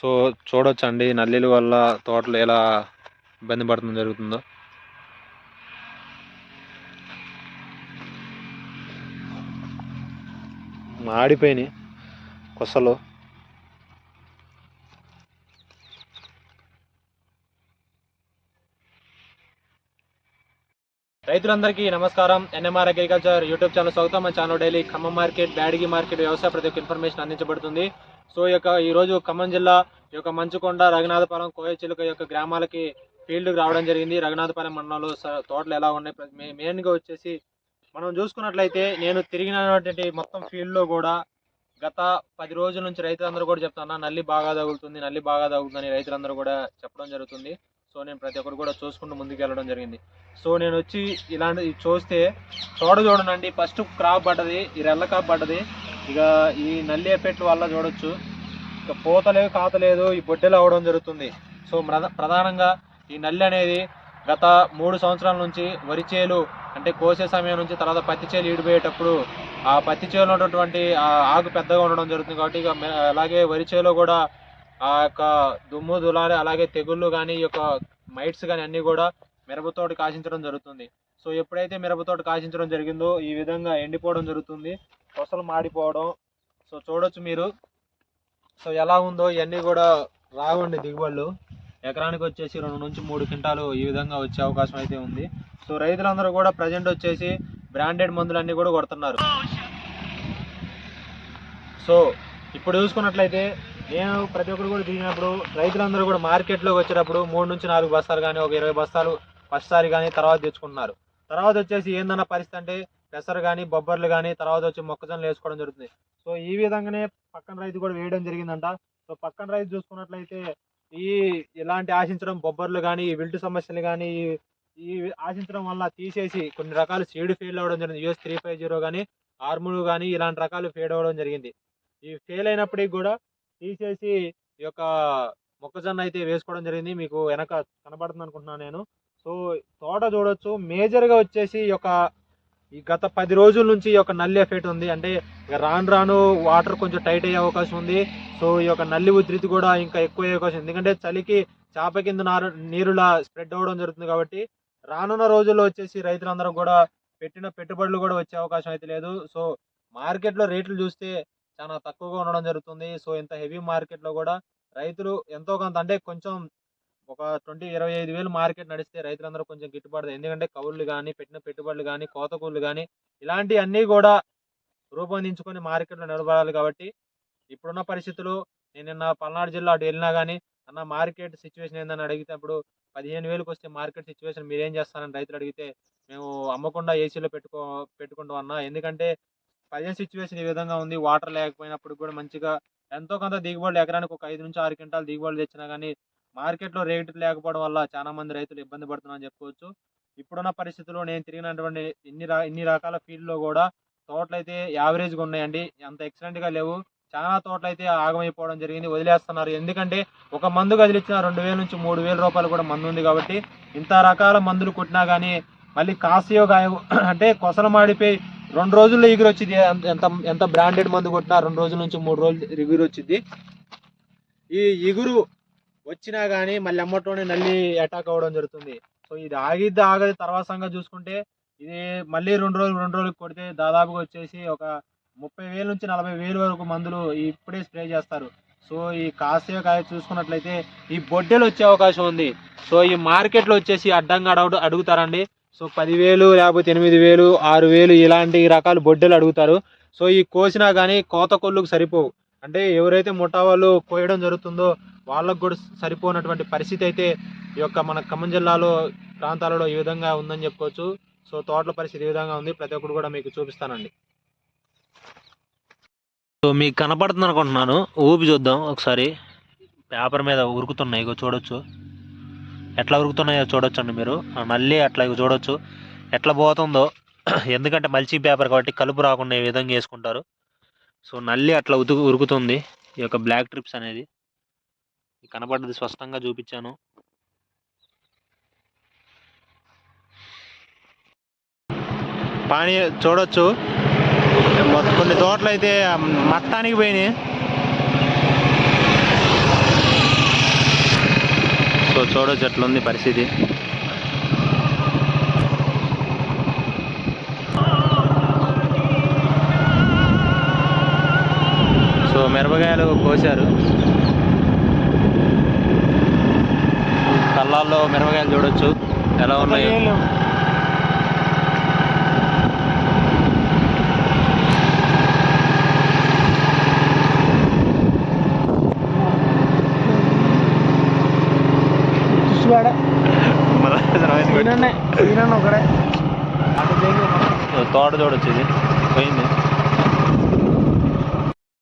So చూడొచ్చండి నల్లిల వల్ల తోటలు ఎలా ఇబ్బంది పడడం జరుగుతుందో. మాడిపోయినాయి కొసలు. రైతులందరికీ నమస్కారం. ఎన్ఎంఆర్ అగ్రికల్చర్ యూట్యూబ్ ఛానల్ స్వాగతం. మన channel daily Khammam market Byadgi market వ్యవసాయ ప్రతి ఒక్క ఇన్ఫర్మేషన్ అందించబడుతుంది. సో ఈ యొక్క ఈరోజు ఖమ్మం జిల్లా ఈ యొక్క మంచుకొండ రఘునాథపురం కోయచిలుక యొక్క గ్రామాలకి ఫీల్డ్కి రావడం జరిగింది. రఘునాథపాలెం మండలంలో స- తోటలు ఎలా ఉన్నాయి? మెయిన్గా వచ్చేసి మనం చూసుకున్నట్లయితే నేను తిరిగినటువంటి మొత్తం ఫీల్డ్లో కూడా గత పది రోజుల నుంచి రైతులందరూ కూడా చెప్తున్నా నల్లి బాగా తగులుతుంది నల్లి బాగా తగులుతుందని రైతులందరూ కూడా చెప్పడం జరుగుతుంది. సో నేను ప్రతి ఒక్కరు కూడా చూసుకుంటూ ముందుకు వెళ్ళడం జరిగింది. సో నేను వచ్చి ఇలాంటి చూస్తే తోట చూడనండి. ఫస్ట్ క్రాప్ పడ్డది ఈ రెల్ల క్రాప్ పడ్డది. ఇక ఈ నల్లి ఎఫెక్ట్ వల్ల చూడొచ్చు. ఇక పూత లేదు కాత లేదు ఈ బొడ్డెలు అవడం జరుగుతుంది. సో ప్రధానంగా ఈ నల్లి అనేది గత మూడు సంవత్సరాల నుంచి వరి చేలు అంటే కోసే సమయం నుంచి తర్వాత పత్తి చేలు ఈడిపోయేటప్పుడు ఆ పత్తి చేలో ఉన్నటువంటి ఆ ఆకు పెద్దగా ఉండడం జరుగుతుంది కాబట్టి ఇక అలాగే వరి చేలో కూడా ఆ యొక్క దుమ్ము దులారి అలాగే తెగుళ్ళు కానీ ఈ యొక్క మైట్స్ కానీ అన్నీ కూడా మిరపతోటి కాశించడం జరుగుతుంది. సో ఎప్పుడైతే మిరపతోటి కాశించడం జరిగిందో ఈ విధంగా ఎండిపోవడం జరుగుతుంది. కొసలు మాడిపోవడం. సో చూడొచ్చు మీరు. సో ఎలా ఉందో ఇవన్నీ కూడా రావండి దిగుబడులు. ఎకరానికి వచ్చేసి రెండు నుంచి మూడు క్వింటాలు ఈ విధంగా వచ్చే అవకాశం అయితే ఉంది. సో రైతులందరూ కూడా ప్రజెంట్ వచ్చేసి బ్రాండెడ్ మందులన్నీ కూడా కొడుతున్నారు. సో ఇప్పుడు చూసుకున్నట్లయితే నేను ప్రతి ఒక్కరు కూడా దిగినప్పుడు రైతులందరూ కూడా మార్కెట్లోకి వచ్చేటప్పుడు మూడు నుంచి నాలుగు బస్తాలు కానీ ఒక ఇరవై బస్తాలు ఫస్ట్ సారి కానీ తర్వాత తెచ్చుకుంటున్నారు. తర్వాత వచ్చేసి ఏందన్న పరిస్థితి అంటే పెసరు కానీ బొబ్బర్లు కానీ తర్వాత వచ్చి మొక్కజొన్నలు వేసుకోవడం జరుగుతుంది. సో ఈ విధంగానే పక్కన రైతు కూడా వేయడం జరిగిందంట. సో పక్కన రైతు చూసుకున్నట్లయితే ఈ ఇలాంటి ఆశించడం బొబ్బర్లు కానీ ఈ విల్టు సమస్యలు కానీ ఈ- ఆశించడం వల్ల తీసేసి కొన్ని రకాల సీడ్ ఫెయిల్ అవ్వడం జరిగింది. యూఎస్ త్రీ ఫైవ్ జీరో కానీ ఆర్ములు కానీ ఇలాంటి రకాలు ఫెయిల్ అవ్వడం జరిగింది. ఈ ఫెయిల్ అయినప్పటికీ కూడా తీసేసి ఈ యొక్క మొక్కజొన్న అయితే వేసుకోవడం జరిగింది. మీకు వెనక కనబడుతుంది అనుకుంటున్నాను నేను. సో తోట చూడొచ్చు. మేజర్గా వచ్చేసి ఈ యొక్క ఈ గత పది రోజుల నుంచి ఈ యొక్క నల్లి ఎఫెక్ట్ ఉంది. అంటే ఇక రాను రాను వాటర్ కొంచెం టైట్ అయ్యే అవకాశం ఉంది. సో ఈ యొక్క నల్లి ఉధృతి కూడా ఇంకా ఎక్కువ అయ్యే అవకాశం ఉంది. ఎందుకంటే చలికి చేప కింద నారు నీరులా స్ప్రెడ్ అవ్వడం జరుగుతుంది కాబట్టి రానున్న రోజుల్లో వచ్చేసి రైతులందరూ కూడా పెట్టిన పెట్టుబడులు కూడా వచ్చే అవకాశం అయితే లేదు. సో మార్కెట్లో రేట్లు చూస్తే చాలా తక్కువగా ఉండడం జరుగుతుంది. సో ఇంత హెవీ మార్కెట్లో కూడా రైతులు ఎంతో కొంత అంటే కొంచెం ఒక ట్వంటీ ఇరవై ఐదు వేలు మార్కెట్ నడిస్తే రైతులందరూ కొంచెం గిట్టుబాటు ఎందుకంటే కౌళ్ళు కానీ పెట్టిన పెట్టుబడులు కానీ కోతకూళ్ళు కానీ ఇలాంటివన్నీ కూడా రూపొందించుకొని మార్కెట్లో నిలబడాలి కాబట్టి ఇప్పుడున్న పరిస్థితులు నేను నిన్న పల్నాడు జిల్లా అటు వెళ్ళినా కానీ అన్న మార్కెట్ సిచ్యువేషన్ ఏందని అడిగితే అప్పుడు పదిహేను వేలకు వస్తే మార్కెట్ సిచ్యువేషన్ మీరేం చేస్తారని రైతులు అడిగితే మేము అమ్మకుండా ఏసీలో పెట్టుకో పెట్టుకుంటాం అన్న. ఎందుకంటే ప్రజెంట్ సిచ్యువేషన్ ఈ విధంగా ఉంది. వాటర్ లేకపోయినప్పుడు కూడా మంచిగా ఎంతో కొంత దిగుబడులు ఎకరానికి ఒక ఐదు నుంచి ఆరు క్వింటాలు దిగుబడులు తెచ్చినా కానీ మార్కెట్లో రేటు లేకపోవడం వల్ల చాలా మంది రైతులు ఇబ్బంది పడుతున్నారని చెప్పుకోవచ్చు. ఇప్పుడున్న పరిస్థితుల్లో నేను తిరిగినటువంటి ఇన్ని రా ఇన్ని రకాల ఫీల్డ్లో కూడా తోటలు అయితే యావరేజ్గా ఉన్నాయండి. అంత ఎక్సలెంట్గా లేవు. చాలా తోటలు అయితే ఆగమైపోవడం జరిగింది. వదిలేస్తున్నారు. ఎందుకంటే ఒక మందు కదిలిచ్చిన రెండు వేల నుంచి మూడు వేల రూపాయలు కూడా మందు ఉంది కాబట్టి ఇంత రకాల మందులు కొట్టినా కానీ మళ్ళీ కాసియో గాయ అంటే కొసలు మాడిపోయి రెండు రోజుల్లో ఎగురు వచ్చింది ఎంత ఎంత బ్రాండెడ్ మందు కొట్టినా రెండు రోజుల నుంచి మూడు రోజులు ఎగురు వచ్చింది ఈ ఎగురు వచ్చినా కానీ మళ్ళీ అమ్మటోనే నల్లి అటాక్ అవ్వడం జరుగుతుంది. సో ఇది ఆగిద్ది ఆగది తర్వాత సంగతి చూసుకుంటే ఇది మళ్ళీ రెండు రోజులు రెండు రోజులు కొడితే దాదాపుగా వచ్చేసి ఒక ముప్పై వేల నుంచి నలభై వేల వరకు మందులు ఇప్పుడే స్ప్రే చేస్తారు. సో ఈ కాసే కాయ చూసుకున్నట్లయితే ఈ బొడ్డెలు వచ్చే అవకాశం ఉంది. సో ఈ మార్కెట్లో వచ్చేసి అడ్డంగా అడగ అడుగుతారండి. సో పదివేలు లేకపోతే ఎనిమిది వేలు ఆరు వేలు ఇలాంటి రకాల బొడ్డెలు అడుగుతారు. సో ఈ కోసినా కానీ కోత కొల్లుకు సరిపోవు. అంటే ఎవరైతే ముఠా వాళ్ళు కోయడం జరుగుతుందో వాళ్ళకు కూడా సరిపోనటువంటి పరిస్థితి అయితే ఈ యొక్క మన ఖమ్మం జిల్లాలో ప్రాంతాలలో ఈ విధంగా ఉందని చెప్పుకోవచ్చు. సో తోటల పరిస్థితి ఈ విధంగా ఉంది. ప్రతి ఒక్కరు కూడా మీకు చూపిస్తానండి. సో మీకు కనపడుతుంది అనుకుంటున్నాను. ఊపి చూద్దాం ఒకసారి. పేపర్ మీద ఉరుకుతున్నాయి. ఇగో చూడొచ్చు. ఎట్లా ఉరుకుతున్నాయో చూడొచ్చండి మీరు. మళ్ళీ నల్లి అట్లా ఇగో చూడొచ్చు. ఎట్లా పోతుందో. ఎందుకంటే మల్చి పేపర్ కాబట్టి కలుపు రాకుండా ఈ విధంగా వేసుకుంటారు. సో నల్లి అట్లా ఉతుకు ఉరుకుతుంది. ఈ యొక్క బ్లాక్ ట్రిప్స్ అనేది. కనపడ్డది స్పష్టంగా చూపించాను. పానీ చూడొచ్చు. కొన్ని తోటలు అయితే మట్టానికి పోయినాయి. సో చూడొచ్చు ఎట్లుంది పరిస్థితి. మిరపకాయలు కోసారు కళ్ళాల్లో మిరపకాయలు చూడొచ్చు. ఎలా ఉన్నాయో? ఒకడే. తోట చూడొచ్చు ఇది. పోయింది.